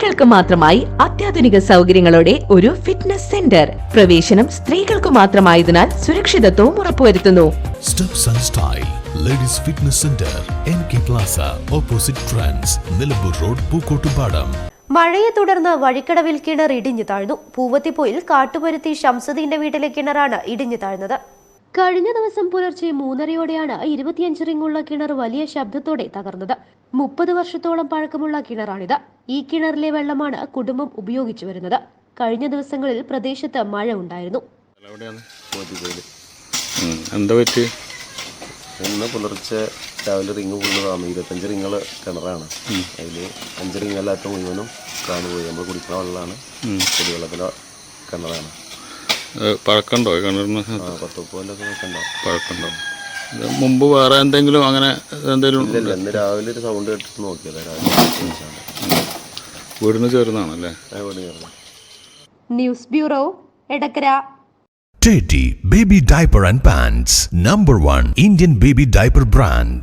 സ്ത്രീകൾക്ക് മാത്രമായി അത്യാധുനിക സൗകര്യങ്ങളോടെ ഒരു ഫിറ്റ്നസ് സെന്റർ പ്രവേശനം സ്ത്രീകൾക്ക് മാത്രമായതിനാൽ സുരക്ഷിതത്വവും ഉറപ്പുവരുത്തുന്നു. Ladies fitness centre N K plaza opposite trans Nilambur road Pookkottupadam മഴയെ തുടർന്ന് വഴിക്കടവിൽ കിണർ ഇടിഞ്ഞു താഴ്ന്നു. പൂവത്തിപ്പോയിൽ കാട്ടുപരുത്തി ഷംസുദ്ദീന്റെ വീട്ടിലെ കിണറാണ് ഇടിഞ്ഞു താഴ്ന്നത്. കഴിഞ്ഞ ദിവസം പുലർച്ചെ മൂന്നരയോടെയാണ് ഇരുപത്തിയഞ്ച് റിങ്ങുള്ള കിണർ വലിയ ശബ്ദത്തോടെ തകർന്നത്. മുപ്പത് വർഷത്തോളം പഴക്കമുള്ള കിണറാണിത്. ഈ കിണറിലെ വെള്ളമാണ് കുടുംബം ഉപയോഗിച്ചു വരുന്നത്. കഴിഞ്ഞ ദിവസങ്ങളിൽ പ്രദേശത്ത് മഴ ഉണ്ടായിരുന്നു. എവിടെയാണ് എന്താ പറ്റി? ഇന്ന് പുലർച്ചെ രാവിലെ റിങ് താന്നു ഇരുപത്തഞ്ച് റിങ്ങൾ കിണറാണ്. അതിൽ അഞ്ച് റിങ്ങല്ലാത്ത മുഴുവനും കാണുപോയി നമ്മൾ കുടിക്കുന്ന വെള്ളമാണ്. കുടിവെള്ളത്തിലെ കിണറാണ്. പഴക്കമുണ്ടോ ഈ കിണറിന് പത്ത് പഴക്കമുണ്ടോ ഇത് മുമ്പ് വേറെ എന്തെങ്കിലും അങ്ങനെ എന്തെങ്കിലും ഇല്ല ഇന്ന് രാവിലെ ഒരു സൗണ്ട് കേട്ടിട്ട് നോക്കിയതാ രാവിലെ. വീടിന് ചേർന്നാണല്ലേ? News bureau Edakkara. Teddy Baby Diaper and Pants Number 1 Indian Baby Diaper Brand.